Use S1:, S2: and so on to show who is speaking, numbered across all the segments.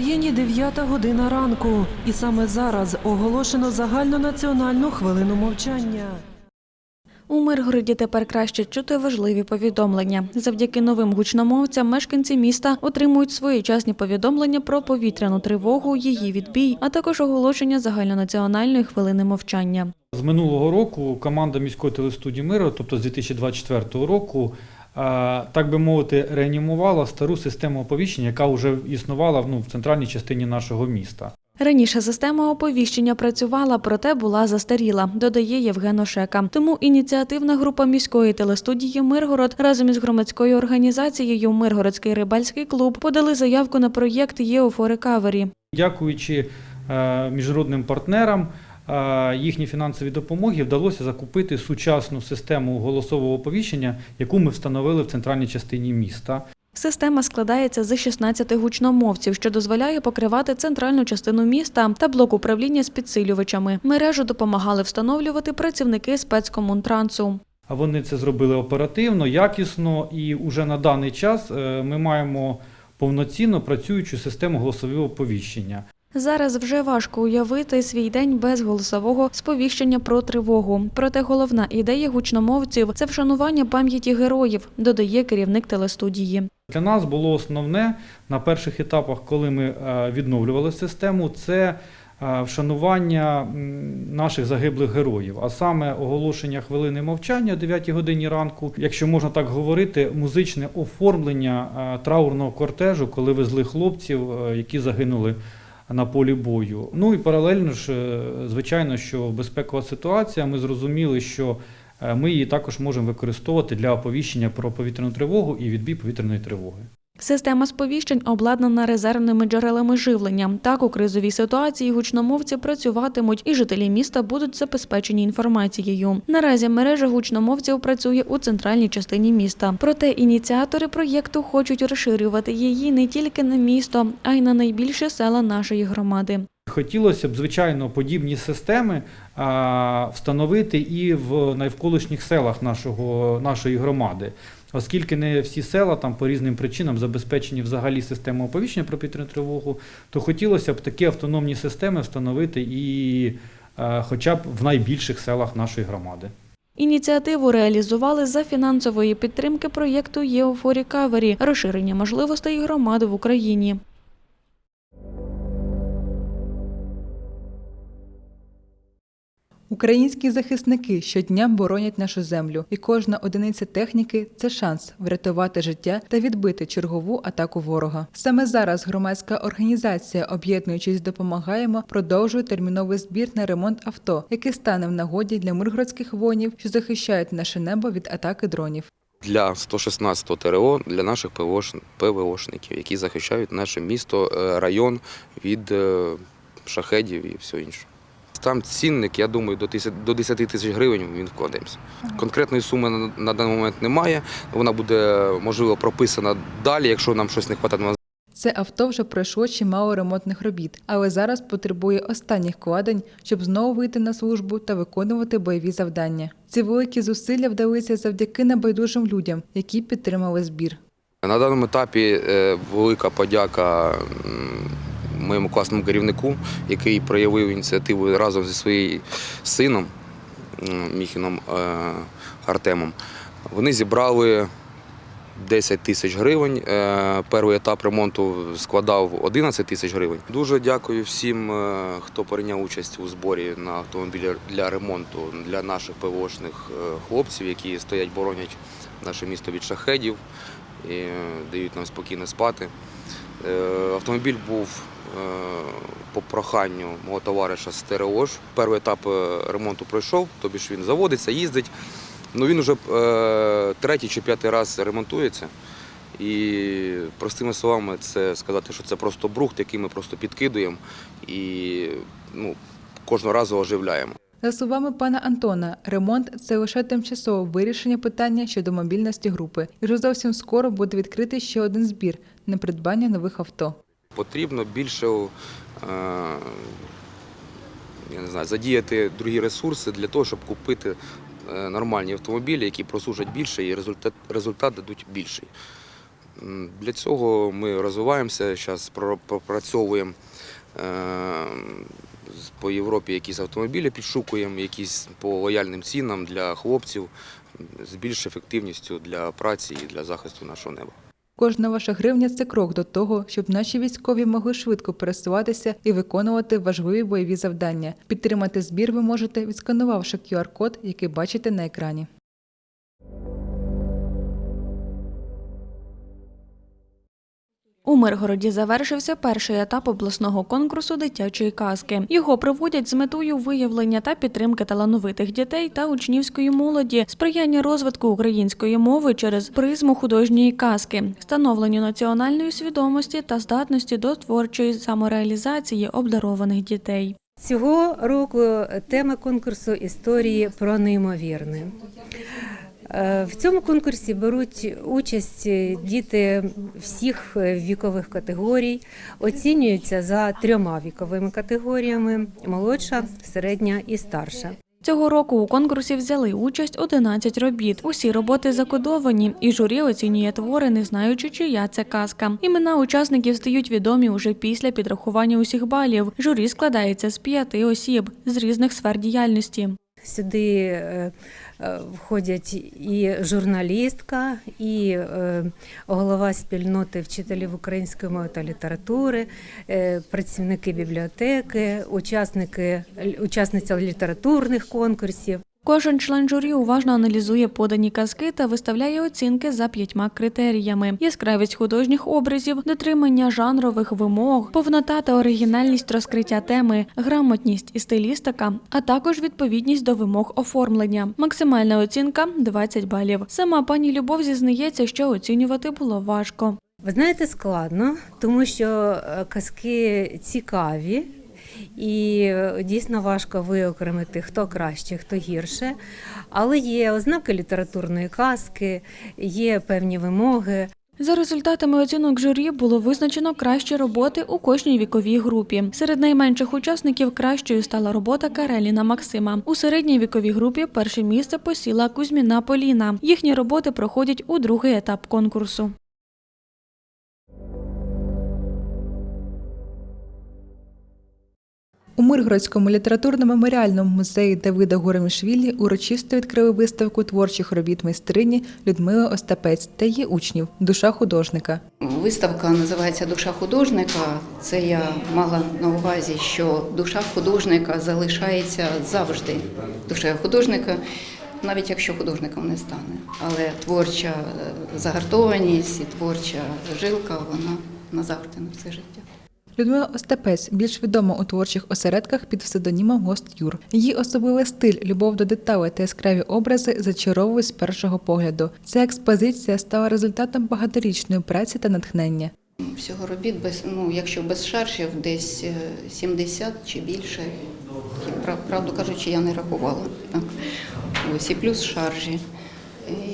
S1: Україні 9 година ранку, і саме зараз оголошено загальнонаціональну хвилину мовчання.
S2: У Миргороді тепер краще чути важливі повідомлення. Завдяки новим гучномовцям мешканці міста отримують своєчасні повідомлення про повітряну тривогу, її відбій, а також оголошення загальнонаціональної хвилини мовчання.
S3: З минулого року команда міської телестудії Миро, тобто з 2024 року, так би мовити, реанімувала стару систему оповіщення, яка вже існувала ну, в центральній частині нашого міста.
S2: Раніше система оповіщення працювала, проте була застаріла, додає Євген Ошека. Тому ініціативна група міської телестудії Миргород разом із громадською організацією Миргородський рибальський клуб подали заявку на проєкт «ЄО for
S3: Дякуючи е, міжнародним партнерам, їхній фінансовій допомоги вдалося закупити сучасну систему голосового оповіщення, яку ми встановили в центральній частині міста.
S2: Система складається з 16 гучномовців, що дозволяє покривати центральну частину міста та блок управління з підсилювачами. Мережу допомагали встановлювати працівники спецкомунтрансу.
S3: Вони це зробили оперативно, якісно, і вже на даний час е, ми маємо повноцінно працюючу систему голосового оповіщення.
S2: Зараз вже важко уявити свій день без голосового сповіщення про тривогу. Проте головна ідея гучномовців це вшанування пам'яті героїв, додає керівник телестудії.
S3: Для нас було основне на перших етапах, коли ми е, відновлювали систему, це е, вшанування наших загиблих героїв, а саме оголошення хвилини мовчання о 9 годині ранку, якщо можна так говорити, музичне оформлення е, траурного кортежу, коли везли хлопців, які загинули на полі бою. Ну і паралельно ж, е, звичайно, що безпекова ситуація. Ми зрозуміли, що е, ми її також можемо використовувати для оповіщення про повітряну тривогу і відбій повітряної тривоги.
S2: Система сповіщень обладнана резервними джерелами живлення. Так, у кризовій ситуації гучномовці працюватимуть, і жителі міста будуть забезпечені інформацією. Наразі мережа гучномовців працює у центральній частині міста. Проте ініціатори проєкту хочуть розширювати її не тільки на місто, а й на найбільші села нашої громади.
S3: Хотілося б, звичайно, подібні системи встановити і в навколишніх селах нашого, нашої громади, оскільки не всі села там по різним причинам забезпечені взагалі системою оповіщення про повітряну тривогу, то хотілося б такі автономні системи встановити і хоча б в найбільших селах нашої громади.
S2: Ініціативу реалізували за фінансової підтримки проєкту «ЄО for Recovery» – розширення можливостей громади в Україні.
S4: Українські захисники щодня боронять нашу землю, і кожна одиниця техніки це шанс врятувати життя та відбити чергову атаку ворога. Саме зараз громадська організація, об'єднуючись, допомагаємо, продовжує терміновий збір на ремонт авто, який стане в нагоді для миргородських воїнів, що захищають наше небо від атаки дронів.
S5: для 116 ТРО для наших ПВОш ПВОшників, які захищають наше місто, е, район від е, шахедів і все інше. Там цінник, я думаю, до 10 до 10 тисяч гривень він вкладемося. Конкретної суми на, на даний момент немає. Вона буде можливо прописана далі, якщо нам щось не вистачає.
S4: Це авто вже пройшло чимало ремонтних робіт, але зараз потребує останніх вкладень, щоб знову вийти на службу та виконувати бойові завдання. Ці великі зусилля вдалися завдяки небайдужим людям, які підтримали збір.
S5: На даному етапі е, велика подяка моєму класному керівнику, який проявив ініціативу разом зі своїм сином Міхіном е, Артемом. Вони зібрали 10 тисяч гривень. Е, Перший етап ремонту складав 11 тисяч гривень. Дуже дякую всім, е, хто прийняв участь у зборі на автомобілі для ремонту для наших ПВОшних хлопців, які стоять, боронять наше місто від шахедів і дають нам спокійно спати. Автомобіль був по проханню мого товариша ТРОЖ. Перший етап е, ремонту пройшов, тобі ж він заводиться, їздить. Ну він вже е, третій чи п'ятий раз ремонтується. І простими словами, це сказати, що це просто брухт, який ми просто підкидуємо і ну, кожного разу оживляємо.
S4: За словами пана Антона, ремонт це лише тимчасове вирішення питання щодо мобільності групи, і вже зовсім скоро буде відкритий ще один збір на придбання нових авто.
S5: Потрібно більше е, я не знаю, задіяти другі ресурси для того, щоб купити е, нормальні автомобілі, які прослужать більше і результат, результат дадуть більший. Для цього ми розвиваємося, зараз пропрацьовуємо е, по Європі якісь автомобілі, підшукуємо, якісь по лояльним цінам для хлопців з більш ефективністю для праці і для захисту нашого неба.
S4: Кожна ваша гривня це крок до того, щоб наші військові могли швидко пересуватися і виконувати важливі бойові завдання. Підтримати збір ви можете, відсканувавши QR-код, який бачите на екрані.
S2: У Миргороді завершився перший етап обласного конкурсу дитячої казки. Його проводять з метою виявлення та підтримки талановитих дітей та учнівської молоді, сприяння розвитку української мови через призму художньої казки, становленню національної свідомості та здатності до творчої самореалізації обдарованих дітей.
S6: Цього року тема конкурсу історії про неймовірне. Е, В цьому конкурсі беруть участь діти всіх вікових категорій, оцінюються за трьома віковими категоріями: молодша, середня і старша.
S2: Цього року у конкурсі взяли участь 11 робіт. Усі роботи закодовані, і журі оцінює твори, не знаючи, чия це казка. Імена учасників стають відомі уже після підрахування усіх балів. Журі складається з п'яти осіб з різних сфер діяльності.
S6: Сюди е, е, входять і журналістка, і е, голова спільноти вчителів української мови та літератури, працівники бібліотеки, учасники, учасниця літературних конкурсів.
S2: Кожен член журі уважно аналізує подані казки та виставляє оцінки за п'ятьма критеріями: яскравість художніх образів, дотримання жанрових вимог, повнота та оригінальність розкриття теми, грамотність і стилістика, а також відповідність до вимог оформлення. Максимальна оцінка 20 балів. Сама пані Любов зізнається, що оцінювати було важко.
S6: Ви знаєте, складно, тому що е, казки цікаві. І е, дійсно важко виокремити, хто краще, хто гірше. Але є ознаки літературної казки, є певні вимоги.
S2: За результатами оцінок журі було визначено кращі роботи у кожній віковій групі. Серед найменших учасників кращою стала робота Кареліна Максима. У середній віковій групі перше місце посіла Кузьміна Поліна. Їхні роботи проходять у другий етап конкурсу.
S4: У Миргородському літературно-меморіальному музеї Давида Горемішвілі урочисто відкрили виставку творчих робіт майстрині Людмили Остапець та її учнів Душа художника.
S7: Виставка називається Душа художника. Це я мала на увазі, що душа художника залишається завжди душею художника, навіть якщо художником не стане. Але творча е, загартованість і творча жилка вона назавжди на все життя.
S4: Людмила Остапець більш відома у творчих осередках під псевдонімом Гост Юр. Її особливий стиль, любов до деталей та яскраві образи зачаровують з першого погляду. Ця експозиція стала результатом багаторічної праці та натхнення.
S7: Всього робіт без ну, якщо без шаршів, десь е, 70 чи більше. Правду кажучи, я не рахувала. Так. Ось і плюс шаржі,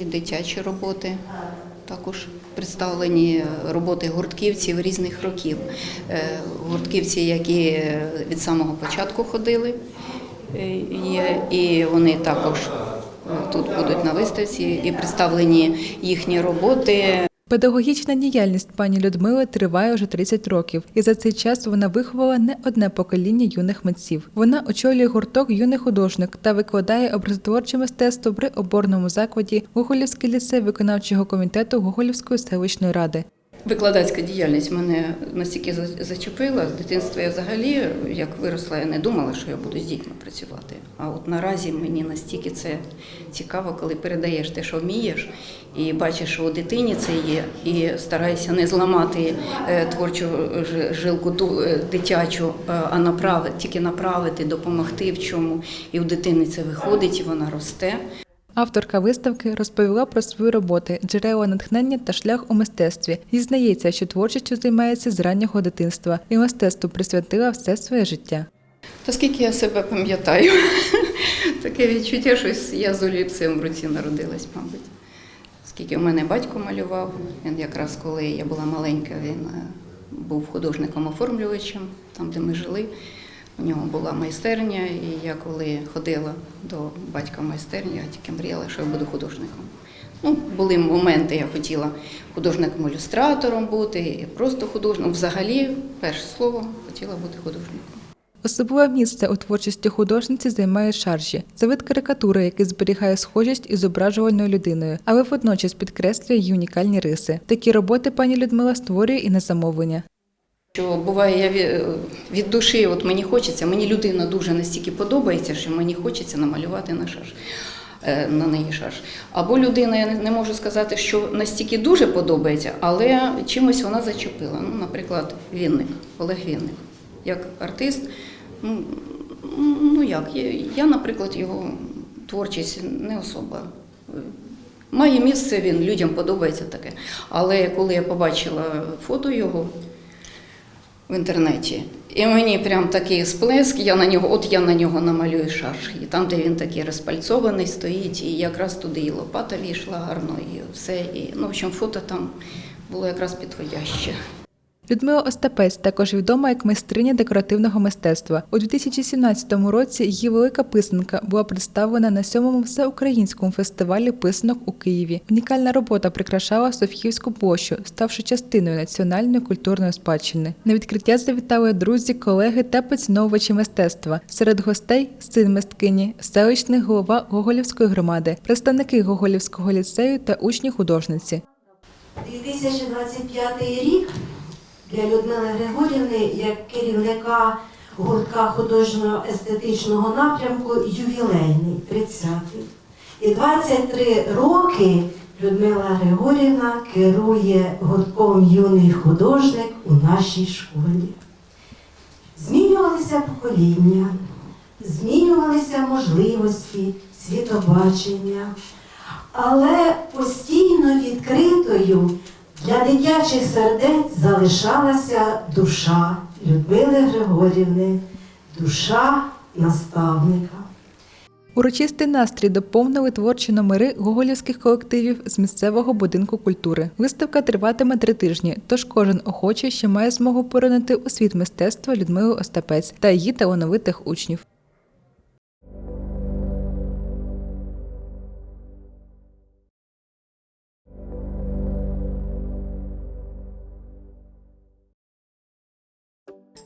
S7: і дитячі роботи. Також представлені роботи гуртківців різних років. Е, Гуртківці, які від самого початку ходили, е, є, і вони також е, тут будуть на виставці і представлені їхні роботи.
S4: Педагогічна діяльність пані Людмили триває вже 30 років, і за цей час вона виховала не одне покоління юних митців. Вона очолює гурток юний художник та викладає образотворче мистецтво при оборному закладі Гоголівський ліцей виконавчого комітету Гоголівської селищної ради.
S7: Викладацька діяльність мене настільки за- зачепила. З дитинства я взагалі, як виросла, я не думала, що я буду з дітьми працювати. А от наразі мені настільки це цікаво, коли передаєш те, що вмієш, і бачиш, що у дитині це є, і стараєшся не зламати е, творчу жилку е, дитячу, е, а направити, тільки направити, допомогти в чому. І у дитини це виходить, і вона росте.
S4: Авторка виставки розповіла про свої роботи, джерела натхнення та шлях у мистецтві. Зізнається, що творчістю займається з раннього дитинства і мистецтву присвятила все своє життя.
S7: Та скільки я себе пам'ятаю, таке відчуття, що я з олівцем в руці народилась, мабуть. Скільки в мене батько малював, він якраз коли я була маленька, він е, був художником-оформлювачем, там, де ми жили. У нього була майстерня, і я коли ходила до батька в майстерню, я тільки мріяла, що я буду художником. Ну, були моменти, я хотіла художником-ілюстратором бути, і просто художником. Взагалі, перше слово, хотіла бути художником.
S4: Особливе місце у творчості художниці займає шаржі. Це вид карикатури, який зберігає схожість із зображувальною людиною, але водночас підкреслює її унікальні риси. Такі роботи пані Людмила створює і на замовлення.
S7: Що буває, я від, душі, от мені хочеться, мені людина дуже настільки подобається, що мені хочеться намалювати на шаш. е, На неї шаш. Або людина, я не- можу сказати, що настільки дуже подобається, але чимось вона зачепила. Ну, наприклад, Вінник, Олег Вінник. Як артист, ну, ну як, я, я, наприклад, його творчість не особа. Має місце, він людям подобається таке. Але коли я побачила фото його, в інтернеті. І мені прям такий сплеск, я на нього, от я на нього намалюю шарж. І там, де він такий розпальцований стоїть, і якраз туди і лопата війшла гарно, і все. І, ну, в общем, фото там було якраз підходяще.
S4: Людмила Остапець також відома як майстриня декоративного мистецтва. У 2017 році її велика писанка була представлена на сьомому всеукраїнському фестивалі писанок у Києві. Унікальна робота прикрашала Софіївську площу, ставши частиною національної культурної спадщини. На відкриття завітали друзі, колеги та поціновувачі мистецтва. Серед гостей син мисткині, селищний голова Гоголівської громади, представники Гоголівського ліцею та учні художниці.
S8: 2025 рік для Людмили Григорівни як керівника гуртка художнього естетичного напрямку ювілейний 30-й. І 23 роки Людмила Григорівна керує гуртком юний художник у нашій школі. Змінювалися покоління, змінювалися можливості, світобачення, але постійно відкритою для дитячих сердець залишалася душа Людмили Григорівни, душа наставника.
S4: Урочистий настрій доповнили творчі номери гоголівських колективів з місцевого будинку культури. Виставка триватиме три тижні, тож кожен охочий ще має змогу поронити у світ мистецтва Людмили Остапець та її талановитих учнів.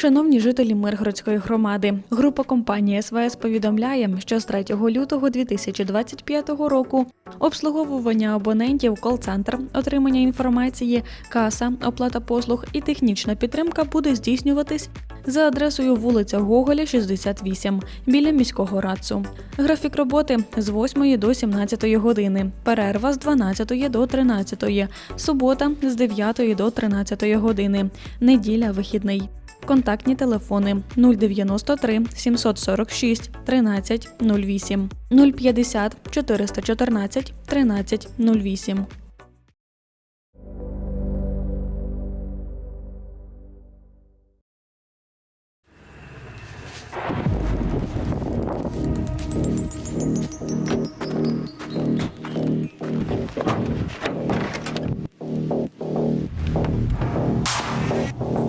S2: Шановні жителі Миргородської громади, група компанії СВС повідомляє, що з 3 лютого 2025 року обслуговування абонентів, кол-центр, отримання інформації, каса, оплата послуг і технічна підтримка буде здійснюватись за адресою вулиця Гоголя, 68, біля міського радцу. Графік роботи з 8 до 17 години, перерва з 12 до 13, субота з 9 до 13 години, неділя вихідний контактні телефони 093 746 13 08 050 414 13 08. Thank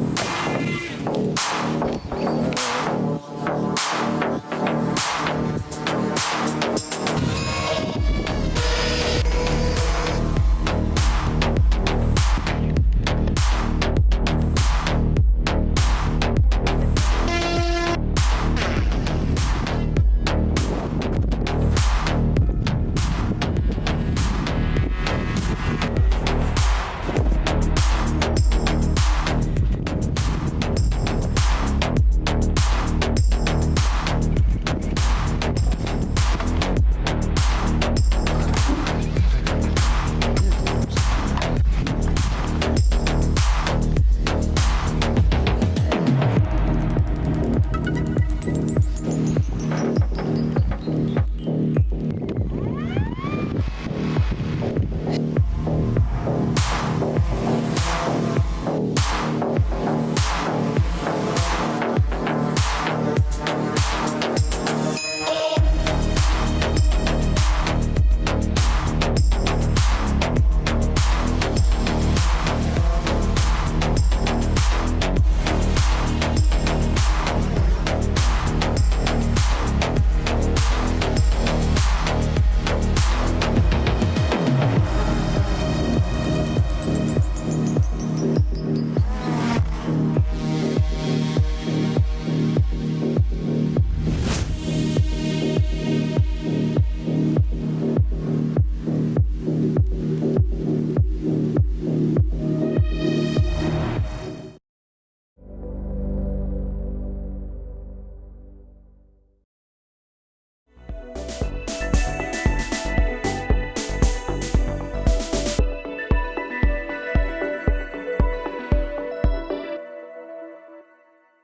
S2: you.